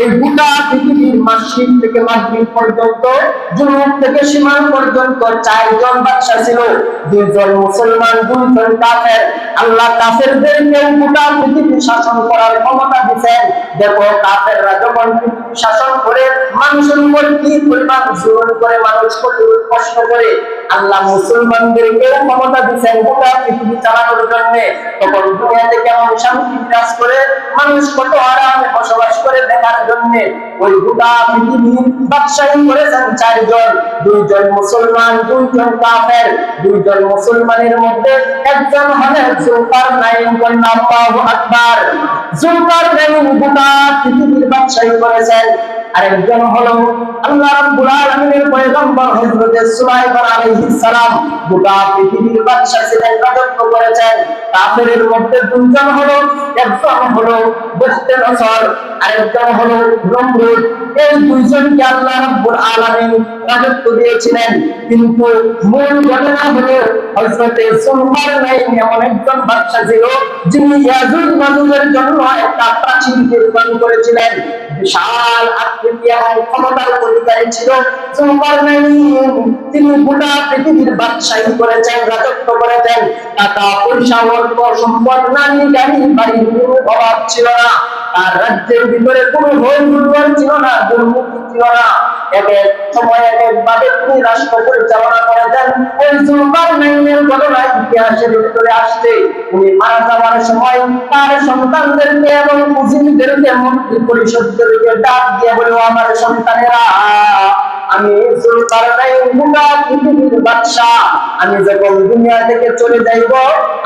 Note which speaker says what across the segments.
Speaker 1: এই গোটা পৃথিবীর মাসিক থেকে মাগরিব পর্যন্ত জুনুব থেকে সীমান পর্যন্ত চারজন বাদশা ছিল। দুইজন মুসলমান, দুইজন কাফের। আল্লাহ কাফেরদেরকে গোটা পৃথিবী শাসন করার ক্ষমতা দিচ্ছেন দেখো, কাফেররা যখন পৃথিবী শাসন করে, মানুষের উপর কি পরিমাণ জুলুম করে, মানুষ কত কষ্ট করে, আল্লাহ মুসলমানদেরকে ক্ষমতা দিচ্ছেন গোটা পৃথিবী চালানোর জন্য। তখন দুনিয়াতে কেমন শান্তি বিরাজ করে, মানুষ কত আরামে বসবাস করে দেখার জন্য ওই গোটা পৃথিবী বাদশাহী করেছেন চারজন। দুইজন মুসলমান, দুইজন কাফের, দুইজন মুসলমানের মধ্যে একজন হলেন সুলতান নাইম কন্যা আল্লাহু আকবার। সুলতান নাইম গোটা পৃথিবীর বাদশাহী করেছেন। আরেকজন হলো আল্লাহ রাব্বুল আলামিনের পয়গম্বর হযরত সুলাইমান আলাইহিস সালাম গোটা পৃথিবীর বাদশা রাজত্ব করেছেন। কাফেরের মধ্যে দুইজন হলো, একজন হলো বস্তে নসর, আরেকজন হলো নমরুদ। এই দুইজনকে আল্লাহ রাব্বুল আলামিন রাজত্ব দিয়েছিলেন। কিন্তু মূল ঘটনা হলো হযরত সুলতান এমন একজন বাদশা ছিল, যিনি ইয়াজুজ মাজুজের জন্য একটা প্রাচীর নির্মাণ করেছিলেন। বিশাল এবং ক্ষমতার অধিকারী ছিল তিনি গোটা পৃথিবীর বাদশাহী করেছেন রাজত্ব করেছেন টাকা পয়সা অর্থ সম্পদ বাড়ির কোনো অভাব ছিল না। আর রাজ্যের ভিতরে কোনো ছিল না ছিল না। সময় এক তিনি রাষ্ট্র পরিচালনা ওই ঘটনা ইতিহাসের ভিতরে আসছে উনি মারা যাওয়ার সময় তার সন্তানদেরকে এবং মন্ত্রী ডাক দিয়ে বলে আমার সন্তানেরা আমি আমি যখন দুনিয়া থেকে চলে যাইব,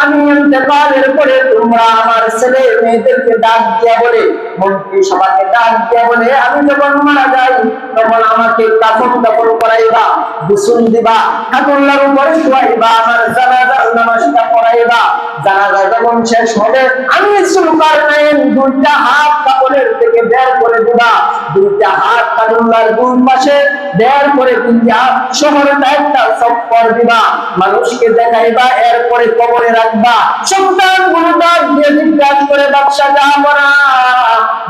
Speaker 1: আমি ইন্তেকালের পরে তোমরা আমার ছেলে মেয়েদেরকে ডাক দিয়া বলে, মন্ত্রী সভাকে ডাক দিয়া বলে, আমি যখন মারা যাই, তখন আমাকে কাফন কাপড় করাইবা গোসল দিবা ঠাকুরলার উপরে শোয়াইবা, আমার জানাজার নামাজটা পড়াইবা। জানাজা যখন শেষ হবে, আমি জুলকারনাইন দুইটা হাত কাপড়ের থেকে বের করে দিবা। দুইটা হাত কানুল্লার দুই পাশে বের করে দিয়া শহরটা একটা চক্কর দিবা, মানুষকে দেখাইবা, এরপরে কবরে রাখবা। সন্তানগুলো দিয়ে জিজ্ঞাসা করে ব্যবসা যাব না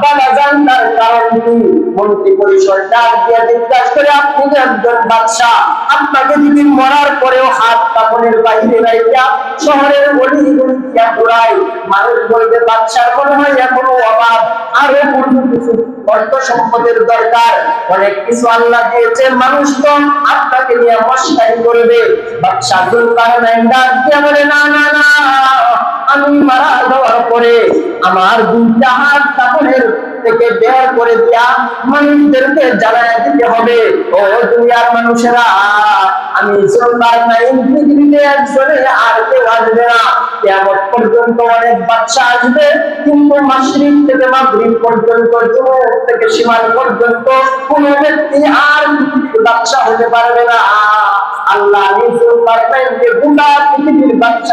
Speaker 1: বাবা জানতার কারণ কি? মন্ত্রী পরিষদ ডাক দিয়ে জিজ্ঞাসা করে, আপনি যে একজন বাদশা। আপনাকে যদি মরার পরেও হাত কাপড়ের বাইরে রাইকা শহরের গলি গলিয়া ঘুরাই, মানুষ বলবে, বাদশার মনে হয় এখনও অভাব আরও কোনো কিছু অর্থ সম্পদের দরকার। অনেক কিছু আল্লাহ দিয়েছে মানুষ তো আপনাকে নিয়ে মস্কারি করবে। বলে, না না না, আমি মারা যাওয়ার পরে আমার দুইটা হাত কাপড়ের থেকে বের করে দিয়া মানুষদেরকে জানাই দিতে হবে। ও দুনিয়ার মানুষেরা আমি জুলকার নাই পৃথিবীতে একজনে আর কেউ আসবে না। কেমন পর্যন্ত অনেক বাচ্চা আসবে, কিন্তু মাসরিক থেকে মাগরিব পর্যন্ত জুনুব থেকে সীমাল পর্যন্ত কোন ব্যক্তি আর বাচ্চা হতে পারবে না। আল্লাহ নিজুল পারনাইনকে গোটা পৃথিবীর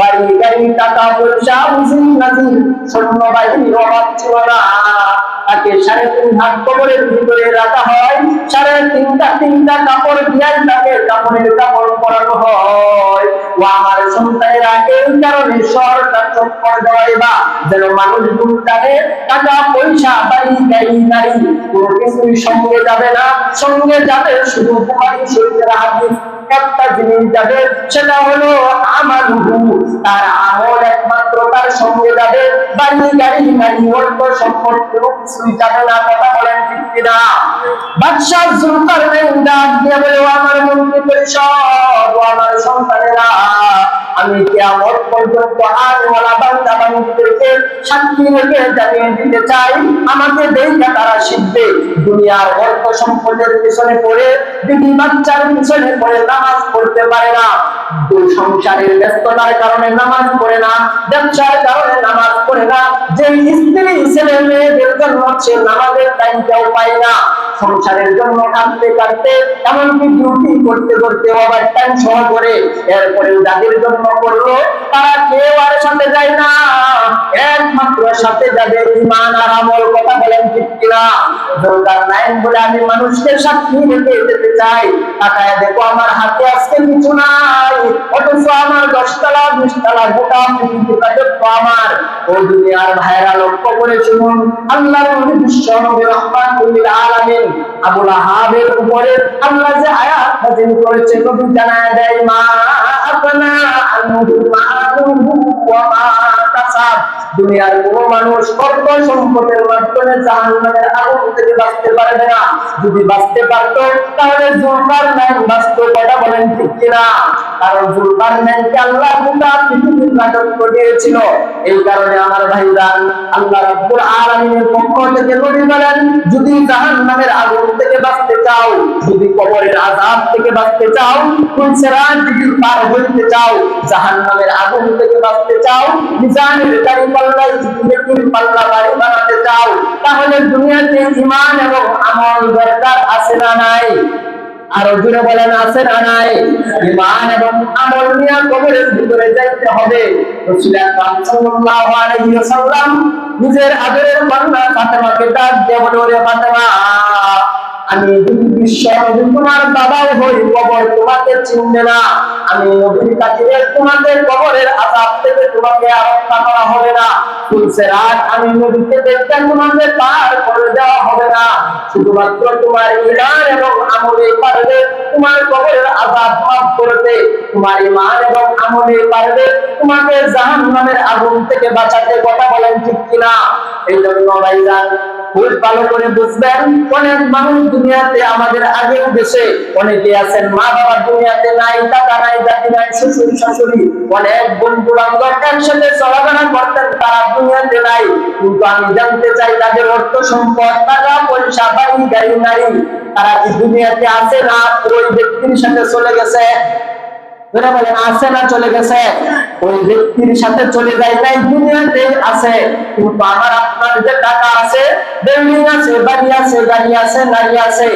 Speaker 1: বাড়ি গাড়ি টাকা পয়সা, উজির নাজির সৈন্য বাহিনীর অভাব ছিল না তাকে সাড়ে তিন হাত কবরের ভিতরে রাখা হয়। সাড়ে তিনটা তিনটা কাপড় দিয়াই তাকে কাপড়ের কাপড় পরানো হয়। ও আমার সন্তানেরা এই কারণে শহরটা চক্কর দেওয়াইবা যেন মানুষ জানে টাকা পয়সা, বাড়ি, গাড়ি নারী কোনো কিছুই সঙ্গে যাবে না। সঙ্গে যাবে শুধু বুখারী শরীফের হাদিস একটা জিনিস যাবে, সেটা হলো আমার তার আমল একমাত্র তার সঙ্গে যাবে। বাড়ি গাড়ি নারী অর্থ সম্পদ কোনো কিছুই যাবে না, কথা বলেন ঠিক কিনা? বাদশাহ জুলকার ডাক দিয়ে বলে আমার মন্ত্রী পরিষদ, ও আমার সন্তানেরা, আমি কেমন পর্যন্ত আজ ওলা বান্দা বান্ধবদেরকে সাক্ষী রেখে জানিয়ে দিতে চাই। আমাকে দেখা তারা শিখবে, দুনিয়ার অর্থ সম্পদের পিছনে পড়ে বিধি বাচ্চার পিছনে পড়ে নামাজ পড়তে পারে না। সংসারের ব্যস্ততার কারণে নামাজ পড়ে না, ব্যবসার কারণে নামাজ পড়ে না যে স্ত্রী, ছেলে, মেয়েদের জন্য হচ্ছে নামাজের টাইমটাও পায় না। সংসারের জন্য কাঁদতে কাঁদতে, এমনকি ডিউটি করতে করতে ওভার টাইম সহ করে এরপরে যাদের জন্য করল, তারা কেউ আর সাথে যায় না। একমাত্র সাথে যাবে ইমান আর আমল কথা বলেন ঠিক কিনা? দরকার নাই বলে আমি মানুষকে সাক্ষী রেখে যেতে চাই। তাকায় দেখো আমার হাতে আজকে কিছু নাই। অথচ আমার দশতলা, বিশতলা গোটা পৃথিবীটা আমার। ও দুনিয়ার ভাইরা লক্ষ্য করে শুনুন। আল্লাহ নবী বিশ্ব নবী রহমাতুল্লিল আলামিন আবুল আহাবের উপরে আল্লাহ যে আয়াত নাযিল করেছে, নবী জানায় দেয়, মা আপনা আনহু মালুহু ওয়া মা কাসাব দুনিয়ার কোন মানুষ কত সম্পদের মাধ্যমে জাহান্নামের আগুন থেকে বাঁচতে পারবে না। যদি বাঁচতে পারতো, তাহলে জুলকার নাইন বাঁচতো, কথা বলেন ঠিক কিনা? কারণ জুলকার নাইনকে আল্লাহ গোটা রাজত্ব দিয়েছিল এই কারণে আমার ভাইজান আল্লাহ রাব্বুল আলামিনের পক্ষ থেকে নবী বলেন, যদি জাহান্নামের আগুন থেকে বাঁচতে চাও, যদি কবরের আযাব থেকে বাঁচতে চাও, কোন সিরাত পার হইতে চাও, জাহান্নামের আগুন থেকে বাঁচতে চাও, মিজানের গাড়ি পাল্লাই যদি পাল্লা বাড়ি বানাতে চাও, তাহলে দুনিয়াতে ঈমান এবং আমল দরকার আছে না নাই? আরও জুড়ে বলেন আছে না নাই। ইমান এবং আমল নিয়ে কবরের ভিতরে যাইতে হবে। সাল্লাল্লাহু আলাইহি ওয়াসাল্লাম নিজের আদরের বান্দা ফাতেমাকে ডাক দিয়ে বলে ফাতেমা আমি তোমার বাবাও হই, কবর তোমাকে চিনবে না। আমি নবীর কাছে তোমাদের কবরের আযাব থেকে তোমাকে রক্ষা করা হবে না। তুলসে রাত আমি নবীকে দেখতে তোমাদের পার করে দেওয়া হবে না। শুধুমাত্র তোমার ইমান এবং আমলে পারবে তোমার কবরের আযাব মাফ করতে তোমার ইমান এবং আমলে পারবে তোমাকে জাহান্নামের আগুন থেকে বাঁচাতে কথা বলেন ঠিক কিনা? এই জন্য ভাইজান খুব ভালো করে বুঝবেন। অনেক মানুষ দুনিয়াতে আমাদের আগেও দেশে অনেকে আছেন, মা বাবা দুনিয়াতে নাই টাকা নাই জাতি নাই, শ্বশুর, শাশুড়ি, অনেক বন্ধু বান্ধব একসাথে চলাফেরা করতেন, তারা দুনিয়াতে নাই। কিন্তু আমি জানতে চাই তাদের অর্থ সম্পদ, টাকা, পয়সা, বাড়ি, গাড়ি, নারী, তারা কি দুনিয়াতে আছে? না ওই ব্যক্তির সাথে চলে গেছে। যারা বলেন আছে না, চলে গেছে। ওই ব্যক্তির সাথে চলে যায় নাই দুনিয়াতে আছে। কিন্তু আমার আপনার যে টাকা আছে বিল্ডিং আছে, বাড়ি আছে, গাড়ি আছে, নারী আছে,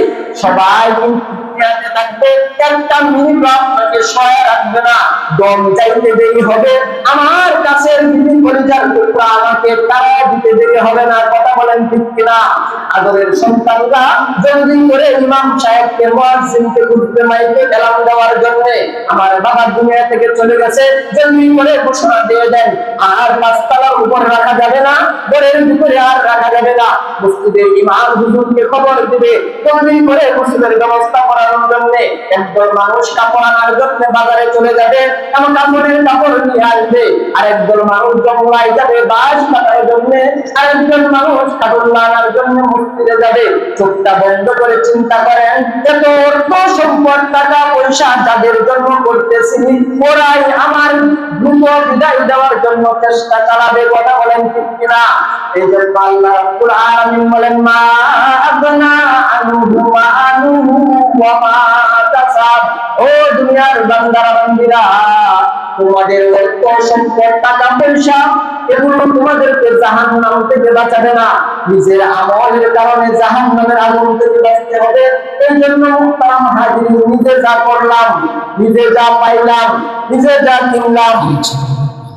Speaker 1: সবাই দুনিয়াতে থাকবে একটা মিনিট আপনাকে সহায় রাখবে না। দম চাইতে দেরি হবে। আমার কাছের দিদি পরিচার টুকরা আমাকে তারা দিতে দেরি হবে না কথা বলেন ঠিক কিনা? আদরের সন্তানরা জলদি করে ইমাম সাহেবকে মুয়াজ্জিনকে মাইকে কালাম দেওয়ার জন্য আমার বাবা দুনিয়া থেকে চলে গেছে। জলদি করে ঘোষণা দিয়ে দেন আর পাঁচতলার উপর রাখা যাবে না ঘরের ভিতরে আর রাখা যাবে না। মসজিদের ইমাম হুজুরকে খবর দিবে। জলদি করে মসজিদের ব্যবস্থা করার জন্য একদল মানুষ কাপড় আনার জন্য বাজারে চলে যাবে, এমন কাপড়ের কাপড় নিয়ে আসবে। আর একদল মানুষ জঙ্গলায় যাবে বাস কাটার জন্য। আর একজন মানুষ কাপড় আনার জন্য মসজিদে যাবে। চোখটা বন্ধ করে চিন্তা করেন এত অর্থ সম্পদ, টাকা পয়সা যাদের জন্য করতেছি, ওরাই আমার দ্রুত বিদায় দেওয়ার জন্য চেষ্টা চালাবে, কথা বলেন ঠিক কিনা? এই জন্য আল্লাহ রাব্বুল আলামিন বলেন, মা আদনা আনহু মা আনহু ওয়া মা কাসাব ও দুনিয়ার বান্দারা বান্দিরা তোমাদের অর্থ, সম্পদ, টাকা, পয়সা, এগুলো তোমাদেরকে জাহান্নাম থেকে বাঁচাবে না। নিজের আমলের কারণে জাহান্নামের আগুন থেকে বাঁচতে হবে। এই জন্য হাজির নিজে যা করলাম, নিজে যা পাইলাম, নিজে যা কিনলাম,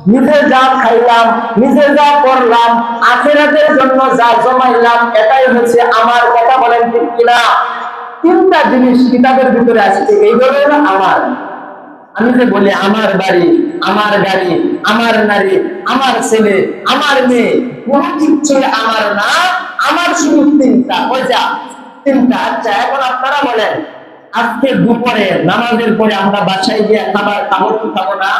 Speaker 1: নিজে যা খাইলাম, নিজে যা করলাম, আখেরাতের জন্য যা জমাইলাম, এটাই হচ্ছে আমার কথা বলেন ঠিক কিনা? তিনটা জিনিস কিতাবের ভিতরে আসছে হলো আমার। আমি যে বলি, আমার বাড়ি, আমার গাড়ি, আমার নারী, আমার ছেলে, আমার মেয়ে, কোন কিচ্ছু আমার না, আমার শুধু তিনটা ওইটা তিনটা। আচ্ছা এখন আপনারা বলেন, আজকে দুপুরে, নামাজের পরে আমরা বাসায় গিয়ে খাবার খাব কি খাব না?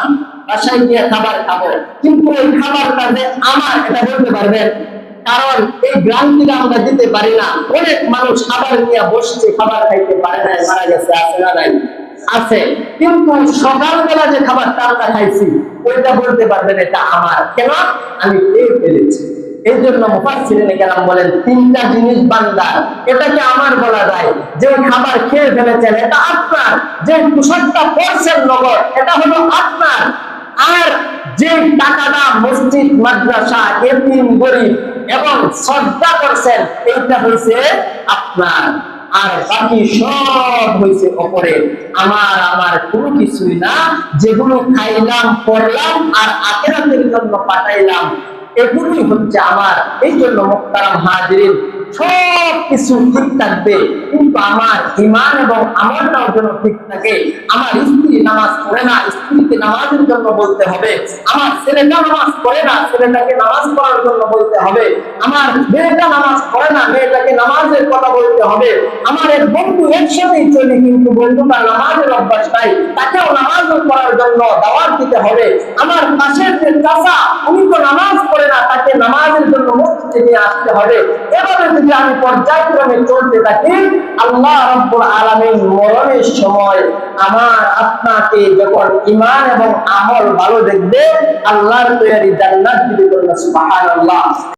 Speaker 1: বাসায় গিয়ে খাবার খাব। কিন্তু ওই খাবারটা যে আমার, এটা বলতে পারবেন? কারণ এই গ্রান্তিটা আমরা দিতে পারি না। অনেক মানুষ খাবার নিয়ে বসছে, খাবার খাইতে পারে না মারা গেছে, আছে না নাই? আছে। কিন্তু সকালবেলা যে খাবারটা আমরা খাইছি, ওইটা বলতে পারবেন এটা আমার কেন আমি খেয়ে ফেলেছি। এই জন্য মুফাসসিরিনে কেরাম বলেন, তিনটা জিনিস এটাকে আমার বলা যায়, যে খাবার খেয়ে ফেলেছেন, এটা আপনার। যে পোশাকটা পরছেন নগদ, এটা হলো আপনার। আর যে টাকাটা মসজিদ, মাদ্রাসা, এতিম, গরিব এবং শ্রদ্ধা করছেন, এইটা হয়েছে আপনার। আর বাকি সব হয়েছে অপরে আমার আমার কোনো কিছুই না। যেগুলো খাইলাম পড়লাম আর আখেরাতের জন্য পাঠাইলাম, এগুলোই হচ্ছে আমার। এই জন্য মোক্তারাম হাজির সব ঠিক থাকবে। কিন্তু আমার ইমান এবং আমলটাও যেন ঠিক থাকে। আমার স্ত্রী নামাজ পড়ে না, স্ত্রীকে নামাজের জন্য বলতে হবে। আমার ছেলেটা নামাজ পড়ে না, ছেলেটাকে নামাজ পড়ার জন্য বলতে হবে। আমার মেয়েটা নামাজ পড়ে না, মেয়েটাকে নামাজের কথা বলতে হবে। আমার এক বন্ধু একসাথেই চলি, কিন্তু বন্ধুটা নামাজের অভ্যাস নাই। তাকেও নামাজ পড়ার জন্য দাওয়াত দিতে হবে। আমার পাশের যে চাচা, উনি তো নামাজ পড়ে না, তাকে নামাজের জন্য মসজিদে নিয়ে আসতে হবে। এভাবে যদি আমি পর্যায়ক্রমে চলতে থাকি, আল্লাহ রব্বুল আলামিন মরণের সময় আমার আপনাকে যখন ইমান এবং আমল ভালো দেখবে, আল্লাহর তৈরি জান্নাত দিবে সুবহানাল্লাহ।